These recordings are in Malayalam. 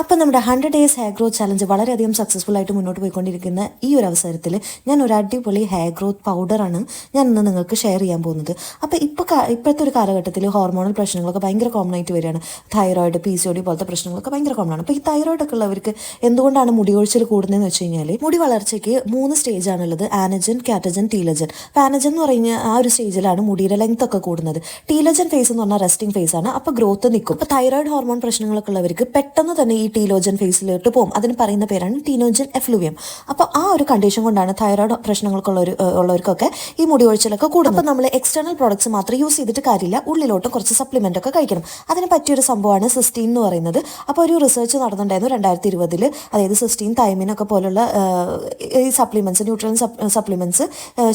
അപ്പം നമ്മുടെ hundred days hair growth challenge വളരെയധികം സക്സസ്ഫുൾ ആയിട്ട് മുന്നോട്ട് പോയിക്കൊണ്ടിരിക്കുന്ന ഈ ഒരു അവസരത്തിൽ ഞാൻ ഒരു അടിപൊളി ഹെയർ ഗ്രോത്ത് പൗഡറാണ് ഞാൻ ഇന്ന് നിങ്ങൾക്ക് ഷെയർ ചെയ്യാൻ പോകുന്നത്. അപ്പോൾ ഇപ്പോൾ ഇപ്പോഴത്തെ ഒരു കാലഘട്ടത്തിൽ ഹോർമോണൽ പ്രശ്നങ്ങളൊക്കെ ഭയങ്കര കോമൺ ആയിട്ട് വരികയാണ്. Thyroid P C O D പോലത്തെ പ്രശ്നങ്ങളൊക്കെ ഭയങ്കര കോമൺ ആണ്. അപ്പോൾ ഈ തൈറോയിഡ് ഒക്കെ ഉള്ളവർക്ക് എന്തുകൊണ്ടാണ് മുടി കൊഴിച്ചിൽ കൂടുന്നതെന്ന് വെച്ച് കഴിഞ്ഞാൽ മുടി വളർച്ചയ്ക്ക് മൂന്ന് സ്റ്റേജ് ആണുള്ളത് ആനജൻ കാറ്റജൻ ടീലജൻ അപ്പോൾ ആനജൻ എന്ന് പറഞ്ഞ ആ ഒരു സ്റ്റേജിലാണ് മുടിയുടെ ലെങ്ത് ഒക്കെ കൂടുന്നത്. ടീലജൻ ഫേസ് എന്ന് പറഞ്ഞാൽ റെസ്റ്റിംഗ് ഫേസ് ആണ്. അപ്പോൾ ഗ്രോത്ത് നിൽക്കും. അപ്പോൾ തൈറോയിഡ് ഹോർമോൺ പ്രശ്നങ്ങളൊക്കെ ഉള്ളവർക്ക് പെട്ടെന്ന് തന്നെ ഈ ടീലോജൻ ഫേസിലോട്ട് പോകും. അതിന് പറയുന്ന പേരാണ് ടീനോജൻ എഫ്ലൂവിയം. അപ്പോൾ ആ ഒരു കണ്ടീഷൻ കൊണ്ടാണ് തൈറോയ്ഡ് പ്രശ്നങ്ങൾക്കുള്ള ഒരു ഉള്ളവർക്കൊക്കെ ഈ മുടി ഒഴിച്ചിലൊക്കെ കൂടും അപ്പോൾ നമ്മൾ എക്സ്റ്റേണൽ പ്രോഡക്ട്സ് മാത്രം യൂസ് ചെയ്തിട്ട് കാര്യമില്ല. ഉള്ളിലോട്ട് കുറച്ച് സപ്ലിമെന്റ് ഒക്കെ കഴിക്കണം. അതിന് പറ്റിയൊരു സംഭവമാണ് സിസ്റ്റീൻ എന്ന് പറയുന്നത്. അപ്പോൾ ഒരു റിസർച്ച് നടന്നിട്ടുണ്ടായിരുന്നു രണ്ടായിരത്തി ഇരുപതിൽ അതായത് സിസ്റ്റീൻ തൈമിൻ ഒക്കെ പോലുള്ള ഈ സപ്ലിമെന്റ്സ് ന്യൂട്രൽ സപ്ലിമെന്റ്സ്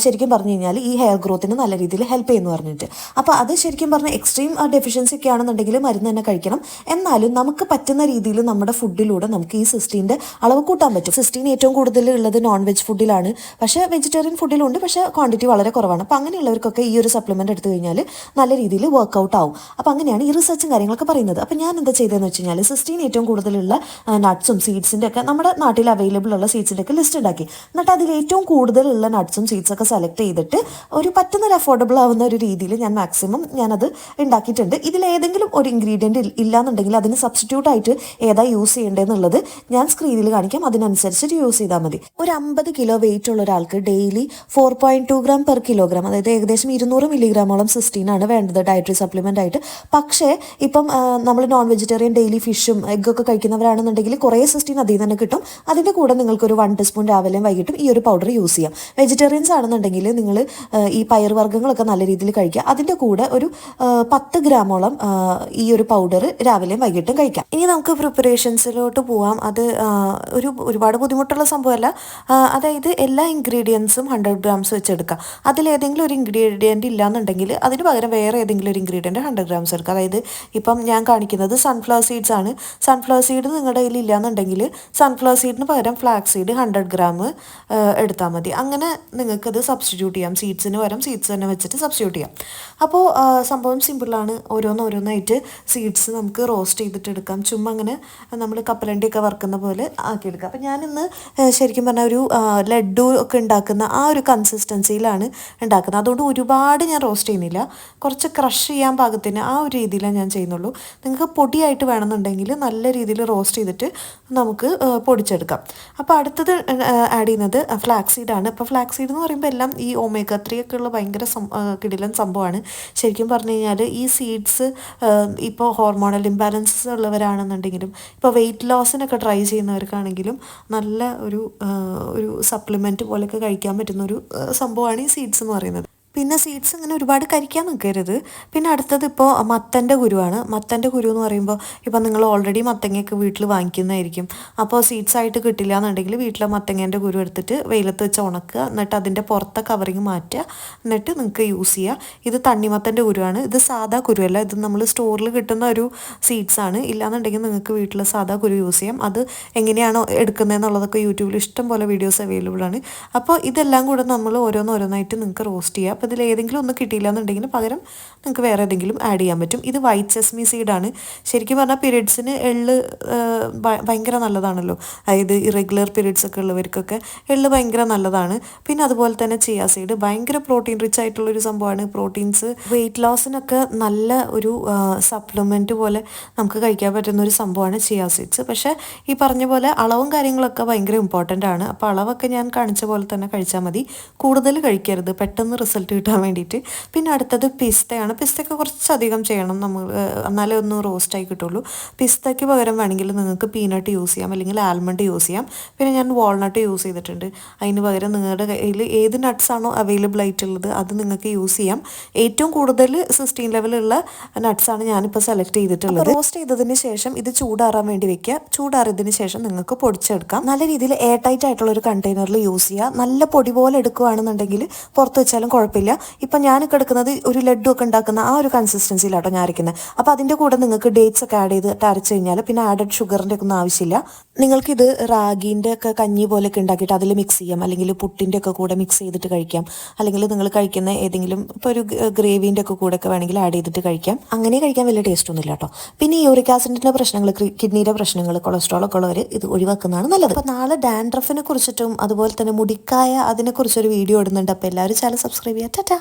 ശരിക്കും പറഞ്ഞു കഴിഞ്ഞാൽ ഈ ഹെയർ ഗ്രോത്തിന് നല്ല രീതിയിൽ ഹെൽപ്പ് ചെയ്യുന്നു പറഞ്ഞിട്ട്. അപ്പോൾ അത് ശരിക്കും പറഞ്ഞാൽ എക്സ്ട്രീം ഡെഫിഷ്യൻസി ഒക്കെ ആണെന്നുണ്ടെങ്കിൽ മരുന്ന് തന്നെ കഴിക്കണം. എന്നാലും നമുക്ക് പറ്റുന്ന രീതിയിൽ നമ്മുടെ ഫുഡിലൂടെ നമുക്ക് ഈ സിസ്റ്റീന്റെ അളവ് കൂട്ടാൻ പറ്റും. സിസ്റ്റീൻ ഏറ്റവും കൂടുതൽ ഉള്ളത് നോൺ വെജ് ഫുഡിലാണ് പക്ഷേ വെജിറ്റേറിയൻ ഫുഡിലുണ്ട് പക്ഷേ ക്വാണ്ടിറ്റി വളരെ കുറവാണ്. അപ്പോൾ അങ്ങനെയുള്ളവർക്കൊക്കെ ഈ ഒരു സപ്ലിമെന്റ് എടുത്തു കഴിഞ്ഞാൽ നല്ല രീതിയിൽ വർക്കൗട്ട് ആവും. അപ്പോൾ അങ്ങനെയാണ് ഈ റിസർച്ചും കാര്യങ്ങളൊക്കെ പറയുന്നത്. അപ്പോൾ ഞാൻ എന്താ ചെയ്തതെന്ന് വെച്ച് കഴിഞ്ഞാൽ സിസ്റ്റീൻ ഏറ്റവും കൂടുതലുള്ള നട്ട്സും സീഡ്സിന്റെ ഒക്കെ നമ്മുടെ നാട്ടിൽ അവൈലബിൾ ഉള്ള സീഡ്സിന്റെ ഒക്കെ ലിസ്റ്റ് ഉണ്ടാക്കി. എന്നിട്ട് അതിൽ ഏറ്റവും കൂടുതലുള്ള നട്ട്സും സീഡ്സൊക്കെ സെലക്ട് ചെയ്തിട്ട് ഒരു പറ്റുന്ന ഒരു അഫോർഡബിൾ ആവുന്ന ഒരു രീതിയിൽ ഞാൻ മാക്സിമം ഞാനത് ഉണ്ടാക്കിയിട്ടുണ്ട്. ഇതിൽ ഏതെങ്കിലും ഒരു ഇൻഗ്രീഡിയന്റ് ഇല്ലാന്നുണ്ടെങ്കിൽ അതിന് സബ്സ്റ്റിറ്റ്യൂട്ട് ആയിട്ട് ഏതാ യൂസ് ചെയ്യേണ്ടതെന്നുള്ളത് ഞാൻ സ്ക്രീനിൽ കാണിക്കാം. അതിനനുസരിച്ചിട്ട് യൂസ് ചെയ്താൽ മതി. ഒരു അമ്പത് കിലോ വെയിറ്റ് ഉള്ള ഒരാൾക്ക് daily four point two gram per kilogram അതായത് ഏകദേശം ഇരുന്നൂറ് മില്ലിഗ്രാമോളം സിസ്റ്റീൻ ആണ് വേണ്ടത് ഡയറ്ററി സപ്ലിമെന്റ് ആയിട്ട്. പക്ഷേ ഇപ്പം നമ്മൾ നോൺ വെജിറ്റേറിയൻ ഡെയിലി ഫിഷും എഗ്ഗൊക്കെ കഴിക്കുന്നവരാണെന്നുണ്ടെങ്കിൽ കുറേ സിസ്റ്റീൻ അതിൽ തന്നെ കിട്ടും. അതിന്റെ കൂടെ നിങ്ങൾക്ക് ഒരു വൺ ടീസ്പൂൺ രാവിലെയും വൈകിട്ടും ഈ ഒരു പൗഡർ യൂസ് ചെയ്യാം. വെജിറ്റേറിയൻസ് ആണെന്നുണ്ടെങ്കിൽ നിങ്ങൾ ഈ പയർ വർഗങ്ങളൊക്കെ നല്ല രീതിയിൽ കഴിക്കുക. അതിന്റെ കൂടെ ഒരു പത്ത് ഗ്രാമോളം ഈ ഒരു പൗഡർ രാവിലെയും വൈകിട്ടും കഴിക്കാം. ഇനി നമുക്ക് പ്രിപ്പറേഷൻസിലോട്ട് പോവാം. അത് ഒരു ഒരുപാട് ബുദ്ധിമുട്ടുള്ള സംഭവമല്ല. അതായത് എല്ലാ ഇൻഗ്രീഡിയൻസും ഹൺഡ്രഡ് ഗ്രാംസ് വെച്ചെടുക്കുക അതിലേതെങ്കിലും ഒരു ഇൻഗ്രീഡിയന്റ് ഇല്ലാന്നുണ്ടെങ്കിൽ അതിന് പകരം വേറെ ഏതെങ്കിലും ഒരു ഇൻഗ്രീഡിയന്റ് ഹൺഡ്രഡ് ഗ്രാംസ് എടുക്കുക അതായത് ഇപ്പം ഞാൻ കാണിക്കുന്നത് സൺഫ്ലവർ സീഡ്സ് ആണ്. സൺഫ്ലവർ സീഡ് നിങ്ങളുടെ കയ്യിൽ ഇല്ലാന്നുണ്ടെങ്കിൽ സൺഫ്ലവർ സീഡിന് പകരം ഫ്ലാക്സ് സീഡ് ഹൺഡ്രഡ് ഗ്രാം എടുത്താൽ മതി. അങ്ങനെ നിങ്ങൾക്കത് സബ്സ്റ്റിറ്റ്യൂട്ട് ചെയ്യാം. സീഡ്സിന് പകരം സീഡ്സ് തന്നെ വെച്ചിട്ട് സബ്സ്റ്റിറ്റ്യൂട്ട് ചെയ്യാം. അപ്പോൾ സംഭവം സിമ്പിളാണ് ഓരോന്നോരോന്നായിട്ട് സീഡ്സ് നമുക്ക് റോസ്റ്റ് ചെയ്തിട്ട് എടുക്കാം. ചുമ്മാ അങ്ങനെ നമ്മൾ കപ്പലണ്ടിയൊക്കെ വറുക്കുന്ന പോലെ ആക്കിയെടുക്കാം അപ്പോൾ ഞാനിന്ന് ശരിക്കും പറഞ്ഞാൽ ഒരു ലഡു ഒക്കെ ഉണ്ടാക്കുന്ന ആ ഒരു കൺസിസ്റ്റൻസിയിലാണ് ഉണ്ടാക്കുന്നത്. അതുകൊണ്ട് ഒരുപാട് ഞാൻ റോസ്റ്റ് ചെയ്യുന്നില്ല. കുറച്ച് ക്രഷ് ചെയ്യാൻ പാകത്തിന് ആ ഒരു രീതിയിലാണ് ഞാൻ ചെയ്യുന്നുള്ളൂ. നിങ്ങൾക്ക് പൊടിയായിട്ട് വേണമെന്നുണ്ടെങ്കിൽ നല്ല രീതിയിൽ റോസ്റ്റ് ചെയ്തിട്ട് നമുക്ക് പൊടിച്ചെടുക്കാം. അപ്പോൾ അടുത്തത് ആഡ് ചെയ്യുന്നത് ഫ്ലാക്സ് സീഡാണ് അപ്പോൾ ഫ്ലാക്സ് സീഡ് എന്ന് പറയുമ്പോൾ എല്ലാം ഈ ഒമേഗ ത്രീ ഒക്കെ ഉള്ള ഭയങ്കര കിടിലൻ സംഭവമാണ്. ശരിക്കും പറഞ്ഞു കഴിഞ്ഞാൽ ഈ സീഡ്സ് ഇപ്പോൾ ഹോർമോണൽ ഇംബാലൻസസ് ഉള്ളവരാണെന്നുണ്ടെങ്കിലും ഇപ്പോൾ വെയിറ്റ് ലോസിനൊക്കെ ട്രൈ ചെയ്യുന്നവർക്കാണെങ്കിലും നല്ല ഒരു ഒരു സപ്ലിമെന്റ് പോലെയൊക്കെ കഴിക്കാൻ പറ്റുന്ന ഒരു സംഭവമാണ് ഈ സീഡ്സ് എന്ന് പറയുന്നത്. പിന്നെ സീഡ്സ് ഇങ്ങനെ ഒരുപാട് കരിക്കാൻ നിൽക്കരുത് പിന്നെ അടുത്തത് ഇപ്പോൾ മത്തന്റെ കുരുവാണ്. മത്തന്റെ കുരു എന്ന് പറയുമ്പോൾ ഇപ്പോൾ നിങ്ങൾ ഓൾറെഡി മത്തങ്ങയൊക്കെ വീട്ടിൽ വാങ്ങിക്കുന്നതായിരിക്കും. അപ്പോൾ സീഡ്സ് ആയിട്ട് കിട്ടില്ല എന്നുണ്ടെങ്കിൽ വീട്ടിലെ മത്തങ്ങേന്റെ കുരു എടുത്തിട്ട് വെയിലത്ത് വെച്ച് ഉണക്കുക. എന്നിട്ട് അതിന്റെ പുറത്തെ കവറിങ് മാറ്റുക. എന്നിട്ട് നിങ്ങൾക്ക് യൂസ് ചെയ്യുക ഇത് തണ്ണിമത്തന്റെ കുരുവാണ്. ഇത് സാധാ കുരുവല്ല. ഇത് നമ്മൾ സ്റ്റോറിൽ കിട്ടുന്ന ഒരു സീഡ്സ് ആണ്. ഇല്ലാന്നുണ്ടെങ്കിൽ നിങ്ങൾക്ക് വീട്ടിലെ സാധാ കുരു യൂസ് ചെയ്യാം. അത് എങ്ങനെയാണോ എടുക്കുന്നതെന്നുള്ളതൊക്കെ യൂട്യൂബിൽ ഇഷ്ടം പോലെ വീഡിയോസ് അവൈലബിൾ ആണ്. അപ്പോൾ ഇതെല്ലാം കൂടെ നമ്മൾ ഓരോന്നോരോന്നായിട്ട് നിങ്ങൾക്ക് റോസ്റ്റ് ചെയ്യാം. അപ്പോൾ ഇതിൽ ഏതെങ്കിലും ഒന്ന് കിട്ടിയില്ല എന്നുണ്ടെങ്കിൽ പകരം നിങ്ങൾക്ക് വേറെ ഏതെങ്കിലും ആഡ് ചെയ്യാൻ പറ്റും. ഇത് വൈറ്റ് ചെസ്മി സീഡാണ് ശരിക്കും പറഞ്ഞാൽ പീരീഡ്സിന് എള്ള് ഭയങ്കര നല്ലതാണല്ലോ. അതായത് ഇറഗുലർ പീരീഡ്സ് ഒക്കെ ഉള്ളവർക്കൊക്കെ എള്ള് ഭയങ്കര നല്ലതാണ്. പിന്നെ അതുപോലെ തന്നെ ചിയ സീഡ് ഭയങ്കര പ്രോട്ടീൻ റിച്ച് ആയിട്ടുള്ളൊരു സംഭവമാണ് പ്രോട്ടീൻസ് വെയിറ്റ് ലോസിനൊക്കെ നല്ല ഒരു സപ്ലിമെന്റ് പോലെ നമുക്ക് കഴിക്കാൻ പറ്റുന്ന ഒരു സംഭവമാണ് ചിയ സീഡ്സ് പക്ഷേ ഈ പറഞ്ഞ പോലെ അളവും കാര്യങ്ങളൊക്കെ ഭയങ്കര ഇമ്പോർട്ടന്റ് ആണ്. അപ്പോൾ അളവൊക്കെ ഞാൻ കാണിച്ച പോലെ തന്നെ കഴിച്ചാൽ മതി. കൂടുതൽ കഴിക്കരുത്. പെട്ടെന്ന് റിസൾട്ട് കിട്ടാൻ വേണ്ടിയിട്ട്. പിന്നെ അടുത്തത് പിസ്തയാണ്. പിസ്തയ്ക്ക് കുറച്ചധികം ചെയ്യണം നമ്മൾ എന്നാലേ ഒന്ന് റോസ്റ്റായി കിട്ടുള്ളൂ. പിസ്തയ്ക്ക് പകരം വേണമെങ്കിൽ നിങ്ങൾക്ക് പീനട്ട് യൂസ് ചെയ്യാം അല്ലെങ്കിൽ ആൽമണ്ട് യൂസ് ചെയ്യാം. പിന്നെ ഞാൻ വാൾനട്ട് യൂസ് ചെയ്തിട്ടുണ്ട്. അതിന് പകരം നിങ്ങളുടെ കയ്യിൽ ഏത് നട്ട്സ് ആണോ അവൈലബിൾ ആയിട്ടുള്ളത് അത് നിങ്ങൾക്ക് യൂസ് ചെയ്യാം. ഏറ്റവും കൂടുതൽ സിക്സ്റ്റീൻ ലെവലുള്ള നട്ട്സാണ് ഞാനിപ്പോൾ സെലക്ട് ചെയ്തിട്ടുള്ളത്. റോസ്റ്റ് ചെയ്തതിന് ശേഷം ഇത് ചൂടാറാൻ വേണ്ടി വെക്കുക. ചൂടാറിയതിന് ശേഷം നിങ്ങൾക്ക് പൊടിച്ചെടുക്കാം. നല്ല രീതിയിൽ എയർ ടൈറ്റ് ആയിട്ടുള്ള ഒരു കണ്ടെയ്നറിൽ യൂസ് ചെയ്യുക. നല്ല പൊടി പോലെ എടുക്കുകയാണെന്നുണ്ടെങ്കിൽ പുറത്ത് വെച്ചാലും കുഴപ്പമില്ല. എടുക്കണമെന്നില്ല ഇപ്പം ഞാൻ കിടക്കുന്നത് ഒരു ലഡു ഒക്കെ ഉണ്ടാക്കുന്ന ആ ഒരു കൺസിസ്റ്റൻസിയിലാട്ടോ ഞാൻ അരയ്ക്കുന്നത് അപ്പോൾ അതിന്റെ കൂടെ നിങ്ങൾക്ക് ഡേറ്റ്സ് ഒക്കെ ആഡ് ചെയ്ത് അരച്ച് കഴിഞ്ഞാൽ പിന്നെ ആഡഡ് ഷുഗറിന്റെ ഒന്നും ആവശ്യമില്ല. നിങ്ങൾക്കിത് റാഗീന്റെ ഒക്കെ കഞ്ഞി പോലെയൊക്കെ ഉണ്ടാക്കിയിട്ട് അതിൽ മിക്സ് ചെയ്യാം. അല്ലെങ്കിൽ പുട്ടിന്റെ ഒക്കെ കൂടെ മിക്സ് ചെയ്തിട്ട് കഴിക്കാം. അല്ലെങ്കിൽ നിങ്ങൾ കഴിക്കുന്ന ഏതെങ്കിലും ഇപ്പോൾ ഒരു ഗ്രേവീന്റെ ഒക്കെ കൂടെ ഒക്കെ വേണമെങ്കിൽ ആഡ് ചെയ്തിട്ട് കഴിക്കാം. അങ്ങനെ കഴിക്കാൻ വലിയ ടേസ്റ്റ് ഒന്നുമില്ല കേട്ടോ പിന്നെ യൂറിക് ആസിഡിന്റെ പ്രശ്നങ്ങൾ കിഡ്നിയുടെ പ്രശ്നങ്ങൾ കൊളസ്ട്രോൾ ഒക്കെ ഉള്ളവർ ഇത് ഒഴിവാക്കുന്നതാണ് നല്ലത്. അപ്പോൾ നാളെ ഡാൻഡ്രഫിനെ കുറിച്ചിട്ടും അതുപോലെ തന്നെ മുടിക്കായ അതിനെക്കുറിച്ചൊരു വീഡിയോ ഇടുന്നുണ്ട്. അപ്പോൾ എല്ലാവരും ചാനൽ സബ്സ്ക്രൈബ് ചെയ്യാം. ടാറ്റാ